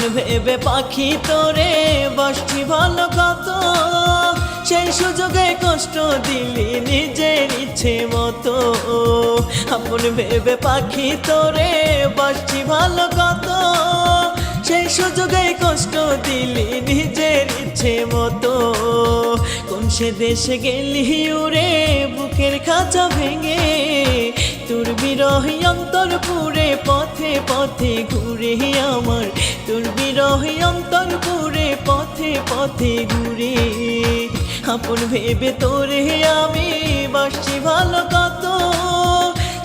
আপন ভেবে পাখি তোরে বসছি ভালো কত? সেই সুযোগে কষ্ট দিলি নিজের ইচ্ছে মতো। আপন ভেবে পাখি তোরে বসছি ভালো কত? সেই সুযোগে কষ্ট দিলি নিজের ইচ্ছে মতো। কোন সে দেশে গেলি উড়ে বুকের খাঁচা ভেঙে তোর বিরহ অন্তর পুরে পথে পথে ঘুরে আমার। তোর বিরহ অন্তর পুরে পথে পথে ঘুরে। আপন ভেবে তোরে আমি বাসছি ভালো কত।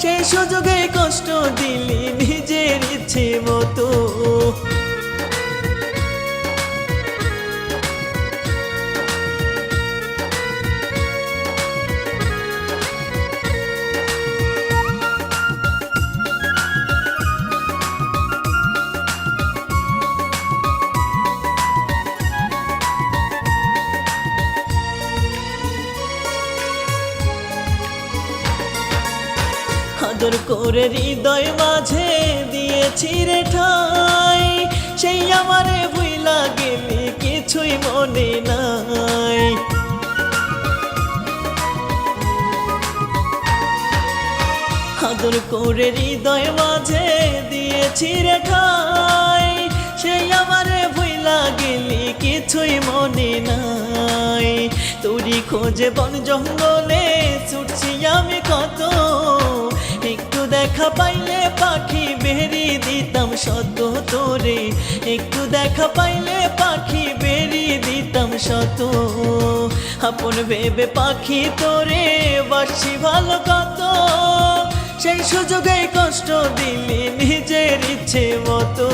সেই সুযোগে কষ্ট দিলি নিজের ইচ্ছে মতো। আদর করে হৃদয় মাঝে দিয়েছি রে ঠাই। সেই আমারে ভুইলা গেলি কিছুই মনে নাই। আদর করে হৃদয় মাঝে দিয়েছি রে ঠাই। সেই আমারে ভুইলা গেলি কিছুই মনে নাই। তোরি খোঁজে বন জঙ্গলে ছুটছি আমি কত দেখা পাইলে পাখি বেরি দিতাম শত তোরে। একটু দেখা পাইলে পাখি বেরি দিতাম শত আপন ভেবে পাখি তোরে বাসি ভালো কত। সেই সুযোগে কষ্ট দিলি নিজের ইচ্ছে মতো।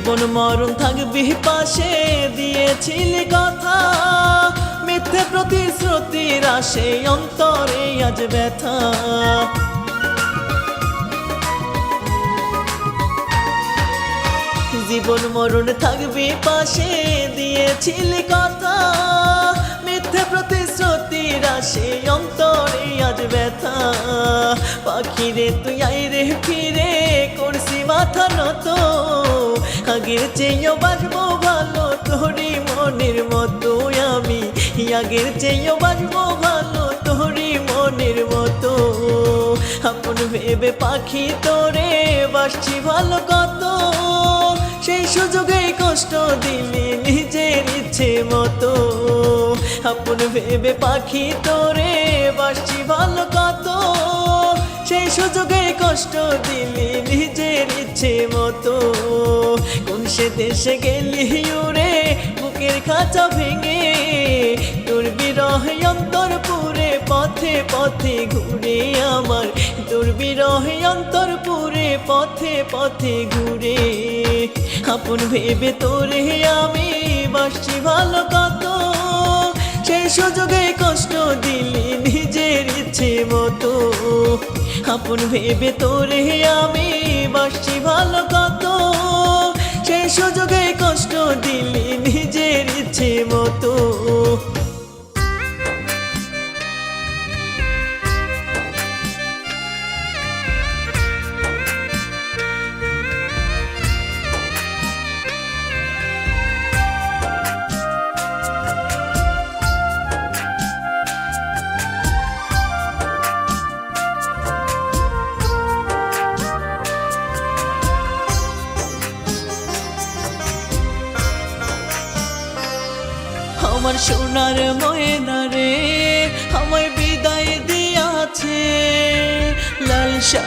জীবন মরণ থাকবি পাশে, দিয়েছিলি কথা। মিথ্যে প্রতিশ্রুতির আসে, অন্তরে আজ ব্যথা। জীবন মরণ থাকবি পাশে, দিয়েছিলি কথা। মিথ্যে প্রতিশ্রুতির আসে, অন্তরে আজ ব্যথা। পাখিরে তুই আইরে ফিরে করছি মাথা নত। আগের চেয়েও বাজবো ভালো তোরি মনের মতো আমি। আগের চেয়েও বাজবো ভালো তোরি মনের মতো। আপন ভেবে পাখি তোরে বাসছি ভালো কত। সেই সুযোগে কষ্ট দিলি নিজের ইচ্ছে মতো। আপন ভেবে পাখি তোরে বাসছি ভালো কত। সুযোগে কষ্ট দিলি নিজের ইচ্ছে মতো। কোন সে দেশে গেলি উড়ে, বুকের খাঁচা ভেঙে, তোর বিরহ অন্তর পুরে পথে পথে ঘুরে আমার। তোর বিরহ অন্তর পুরে পথে পথে ঘুরে। আপন ভেবে তোরে আমি বাসছি ভালো সেই সুযোগে কষ্ট দিলি নিজের ইচ্ছে মতো। আপন ভেবে তোরে আমি বাসছি ভালো কত। সেই সুযোগে কষ্ট দিলি নিজের ইচ্ছে মতো।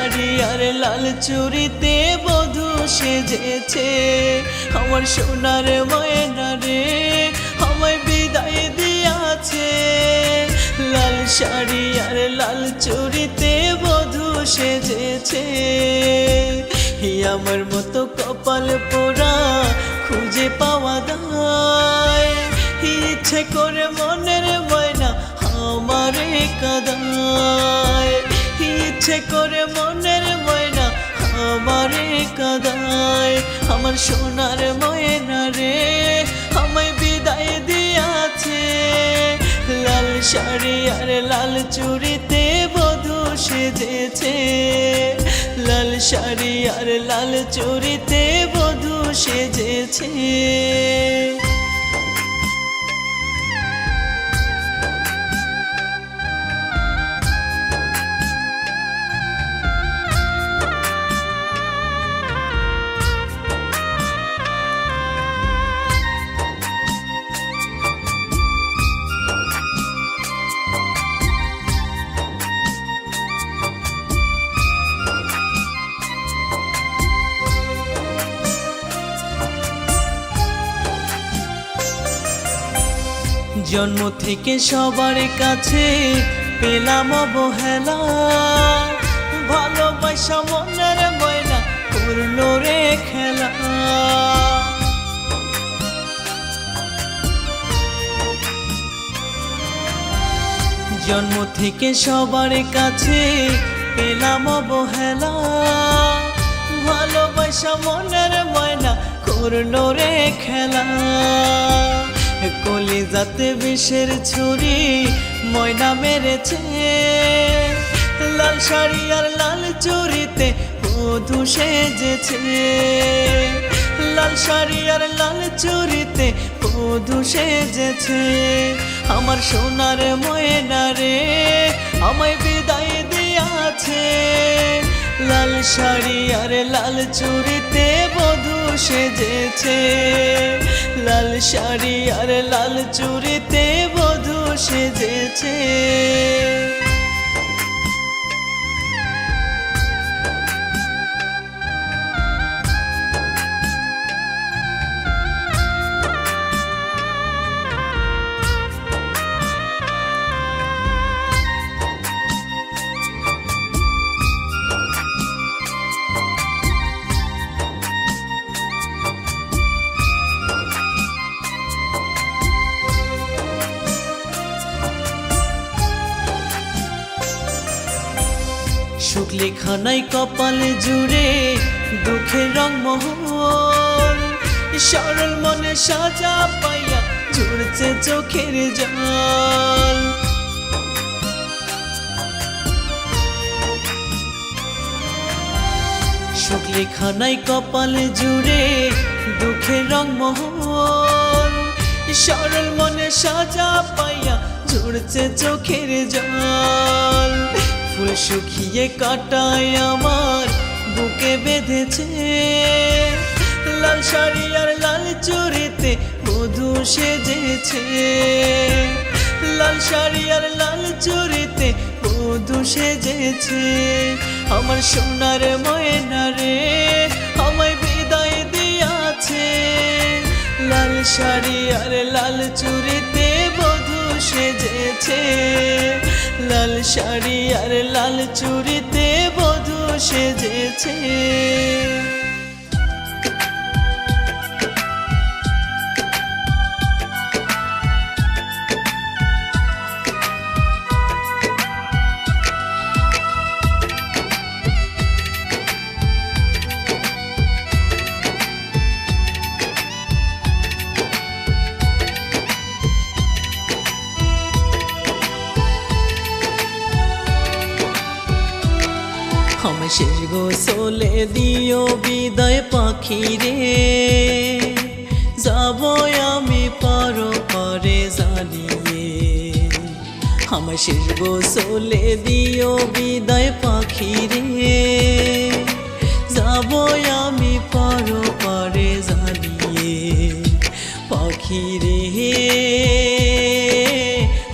শাড়ি আর লাল চুরিতে বধু সেজেছে। আমার সোনার ময়না রে, আমায় বিদায় দিয়াছে। লাল শাড়ি আর লাল চুরিতে বধু সেজেছে। হি আমার মতো কপাল পোড়া খুঁজে পাওয়া দায় ইচ্ছে করে মনের ময়না আমারে কাদায়। ইচ্ছে করে মনের ময়না আমারে কাদায়, আমার সোনার ময়না রে, আমায় বিদায় দিয়াছে। লাল শাড়ি আর লাল চুড়িতে বধূ সেজেছে। লাল শাড়ি আর লাল চুড়িতে বধূ সেজেছে। জন্ম থেকে সবার কাছে পেলাম অবহেলা। ভালোবাসা মনের ময়না পূর্ণ রে খেলা। জন্ম থেকে সবার কাছে পেলাম অবহেলা। ভালোবাসা মনের ময়না করল রে খেলা। কলিজাতে বিষের ছুরি ময়না মেরেছে। লাল শাড়ি আর লাল চুরিতে বধু সেজেছে। লাল শাড়ি আর লাল চুরিতে বধু সেজেছে। আমার সোনার ময়না রে, আমায় বিদায় দিয়াছে। লাল শাড়ি আর লাল চুরিতে বধু সেজেছে। লাল শাড়ি আর লাল চুরিতে বধু সেজেছে। খানাই কপালে জুড়ে দুঃখের রং মোহন সরল মনে সাজা পাইয়া ঝরছে চোখের জল। শুক্লে খানাই কপালে জুড়ে দুঃখের রং মোহন সরল মনে সাজা পাইয়া ঝরছে চোখের জল। ফুল শুকিয়ে কাটায় আমার বুকে বেঁধেছে। লাল শাড়ি আর লাল চুরিতে বধু সেজেছে। লাল শাড়ি আর লাল চুরিতে বধু সেজেছে। আমার সোনার ময়না রে, আমায় বিদায় দিয়াছে। লাল শাড়ি আর লাল চুরিতে বধু সেজেছে। লাল শাড়ি আর লাল চুরিতে বধু সেজেছে। বিদায় পাখি রে যাব আমি পারো পারে জানিয়ে। আমার শেষ গোসলে দিও বিদায় পাখি রে যাব আমি পারো পারে জানিয়ে। পাখি রে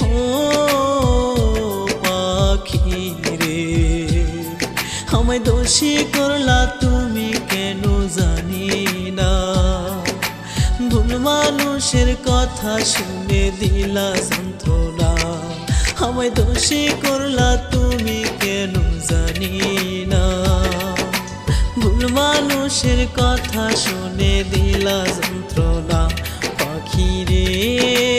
ও পাখি রে আমায় দোষী করলা মানুষের কথা শুনে দিলা যন্ত্রণা আমায় দোষী করলা তুমি কেন জানি না ভুল মানুষের কথা শুনে দিলা যন্ত্রণা পাখি রে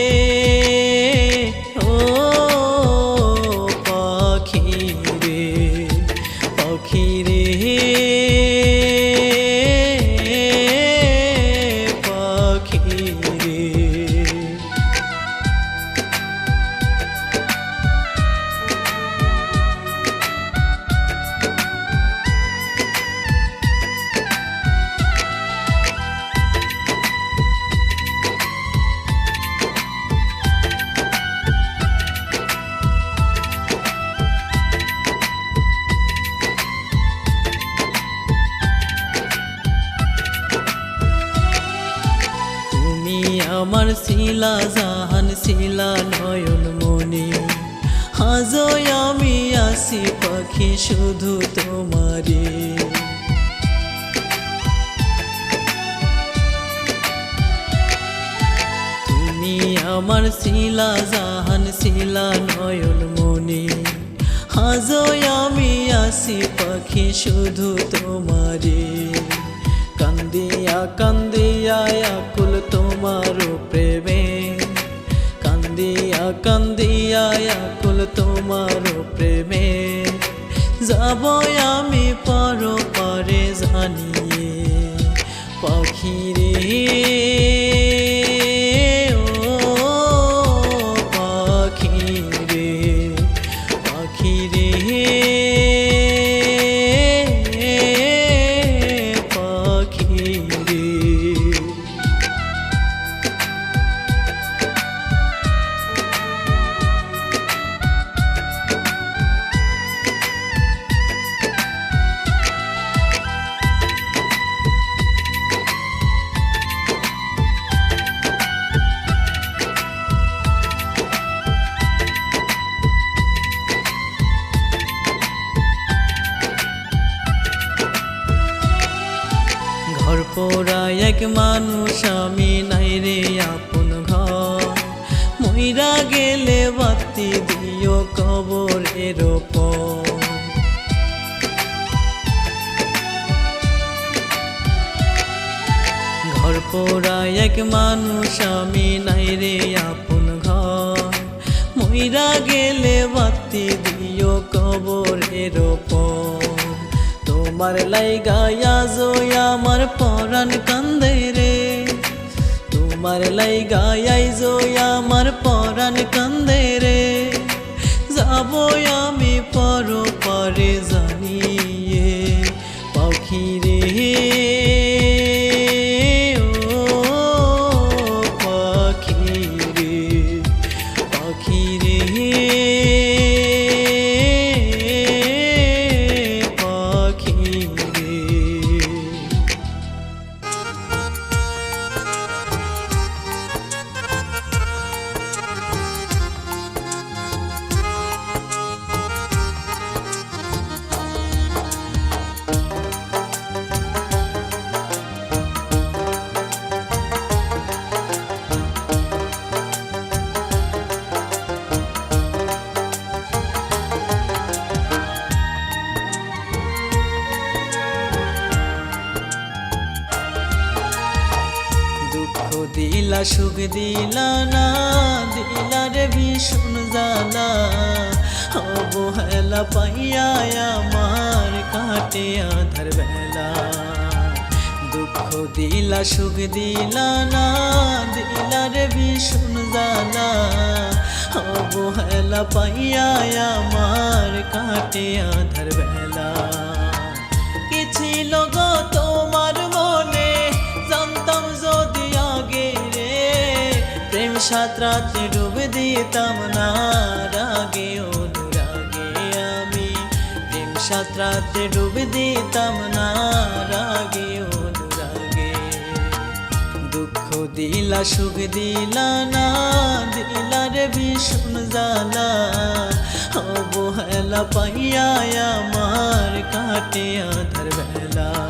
হাজো আমি আসি পাখি শুধু তোমারে তুমি আমার শিলা, জাহান শিলা, নয়ন মনি হাজো আমি আসি পাখি শুধু তোমারে কান্দিয়া কান্দিয়া আকুল তোমার প্রেমে। কান্দিয়া কান্দিয়া তোমার প্রেমে। যাব আমি পর পরে জানিয়ে পাখি বাতি দিও কবরের ওপর। ঘর পোড়া এক মানুষ, আমি নাই রে আপন ঘর। মইরা গেলে বাতি দিও কবরের ওপর। তোমার লাইগায়া জয় আমার পরাণ কান্দে রে। তোমার লাইগায়াই জয় আমার পরাণ কান্দে রে। যাব আমি পর পরে জানিয়ে পাখি রে? ও পাখি রে পাখি রে। ভীষণ জ্বালা অবহেলা পাইয়া আমার কাটে আধার বেলা। দুঃখ দিলা, সুখ দিলা, না দিলা ভীষণ জ্বালা অবহেলা পাইয়া আমার কাটে আধার বেলা। কি ছিল গো প্রেম সাঁতরাতে ডুবে দিতাম না, রাগে অনুরাগে আমি। প্রেম সাঁতরাতে ডুবে দিতাম না, রাগে অনুরাগে। দুঃখ দিলা, সুখ দিলা না দিলা রে ভীষণ জ্বালা। অবহেলা পাইয়া আমার কাটে আধার বেলা।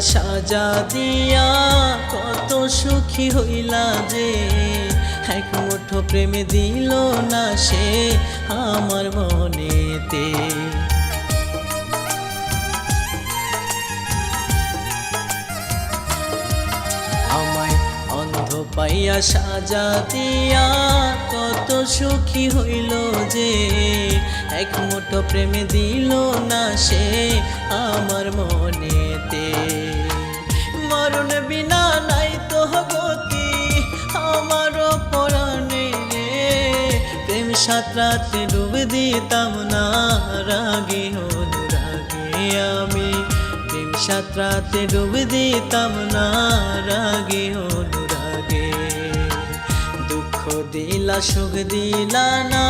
সাজা দিয়া কত সুখী হইলা যে। এক মুঠো প্রেমে দিল না সে আমার মনেতে। পাইয়া সাজা দিয়া কত সুখী হইল যে। এক মুঠো প্রেমে দিল না সে আমার মনেতে। মরণ বিনা নাই তো গতি আমার পরাণে রে। প্রেম সাঁতরাতে ডুব দিতাম না রাগে অনুরাগে আমি। প্রেম সাঁতরাতে ডুব দিতাম না রাগে অনুরাগে। দুঃখ দিলা, সুখ দিলা না,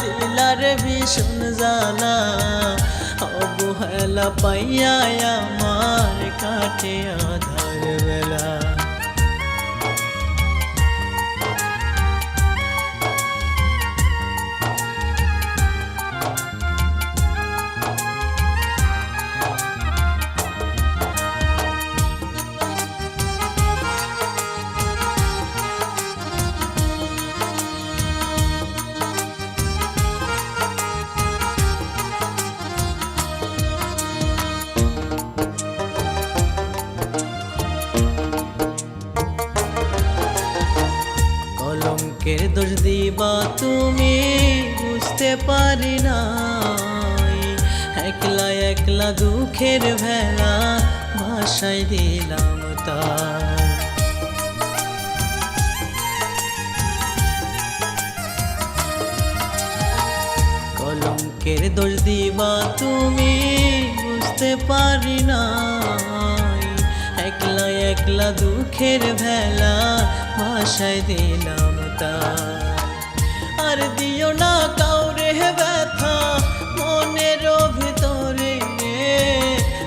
দিলার ভীষণ জ্বালা। অবহেলা পাইয়া আমার কাটে আধার কলঙ্কের দোষ দিবা তুমি, বুঝতে পারি নাই। একলা একলা দুঃখের ভেলা ভাষায় দিলাম তাই কলঙ্কের দোষ দিবা তুমি, বুঝতে পারি নাই। একলা একলা দুঃখের ভেলা ভাষায় দিলাম তাই আর দিও না কাউরে ব্যথা, মনের ভিতরে।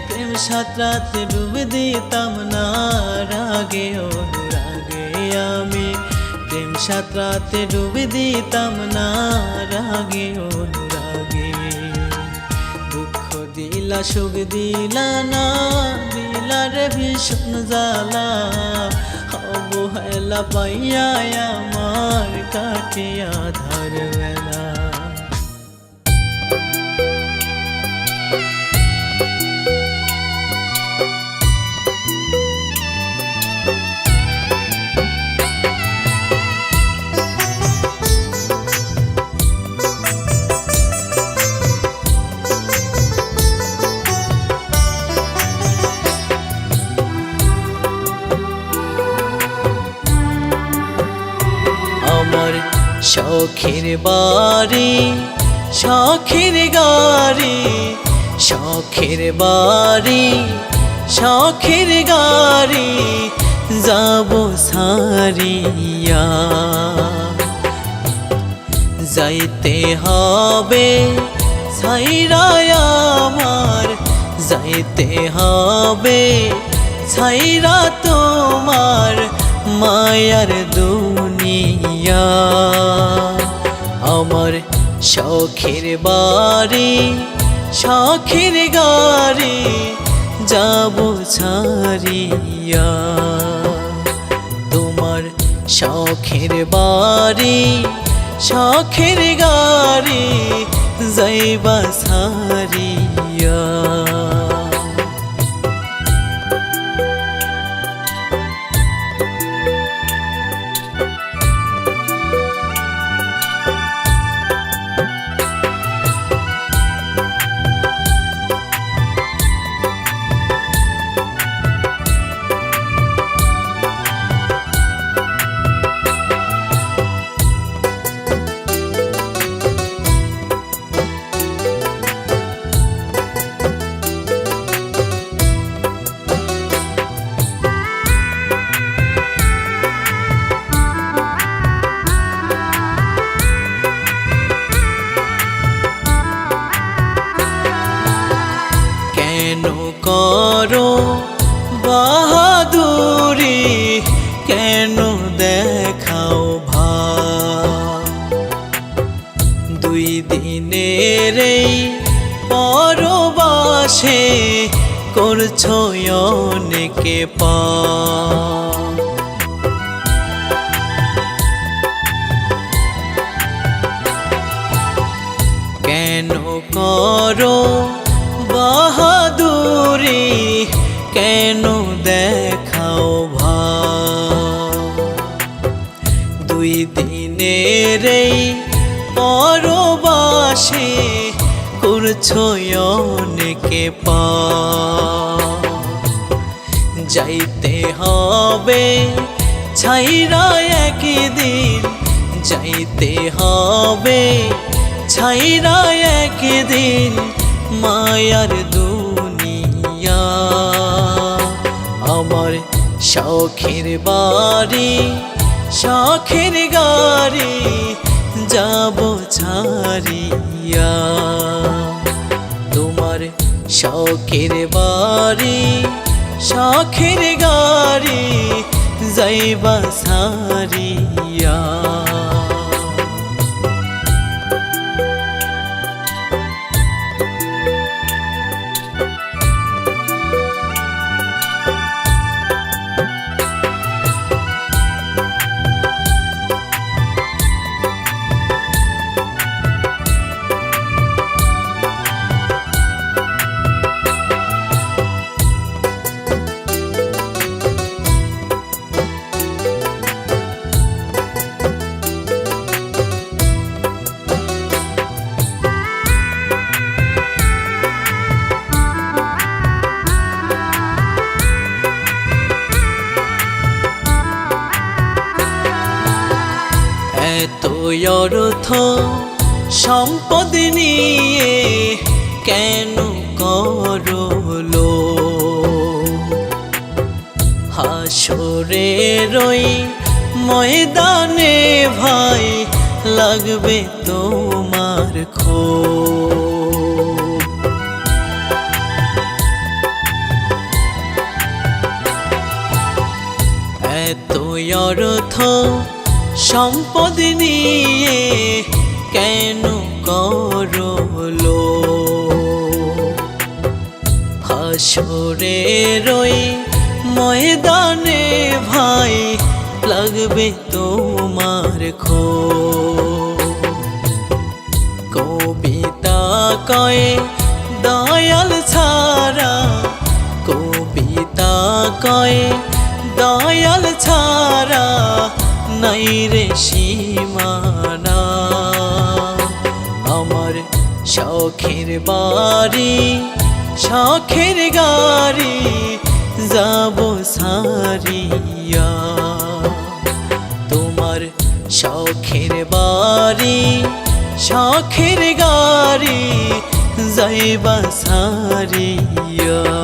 প্রেম সাঁতরাতে ডুব দিতাম না, রাগে, অনুরাগে আমি। প্রেম সাঁতরাতে ডুব দিতাম না, রাগে, অনুরাগে। দুঃখ দিলা, সুখ দিলা না, দিলা রে ভীষণ জ্বালা। অবহেলা পাইয়া আমার কাটিয়া আধার শখের বাড়ি, শখের গাড়ি, শখের বাড়ি, শখের গাড়ি যাব সারিয়া। যাইতে হবে ছাইরায় আমার, যাইতে হবে ছাইরা তোমার মায়ার দুনিয়া। আমার শখের বাড়ি, শখের গাড়ি যাব ছাড়িয়া। তোমার শখের বাড়ি, শখের গাড়ি যাইবা সারিয়া দিনের এই পরবাসে করছ অনেকে পা যাইতে হবে ছাইরা একদিন, যাইতে হবে ছাইরা একদিন মায়ার দুনিয়া। আমার শখের বাড়ি শখের গাড়ি যাব ছাড়িয়া। তোমার শখের বাড়ি শখের গাড়ি যাইবা সারিয়া অর্থ সম্পদ নিয়ে কেন করল? হাসরে রই ময়দানে ভাই লাগবে তোমার খো এত অর্থ সম্পদ কেন করল হাসরে রই ময়দানে ভাই, লাগবে তোমার খো কবিতা কয়ে দয়াল ছাড়া, কবিতা কয়ে দয়াল ছাড়া নাই রে শখের বাড়ি শখের গাড়ি যাব সারিয়া। তোমার শখের বাড়ি শখের গাড়ি যাইবা সারিয়া।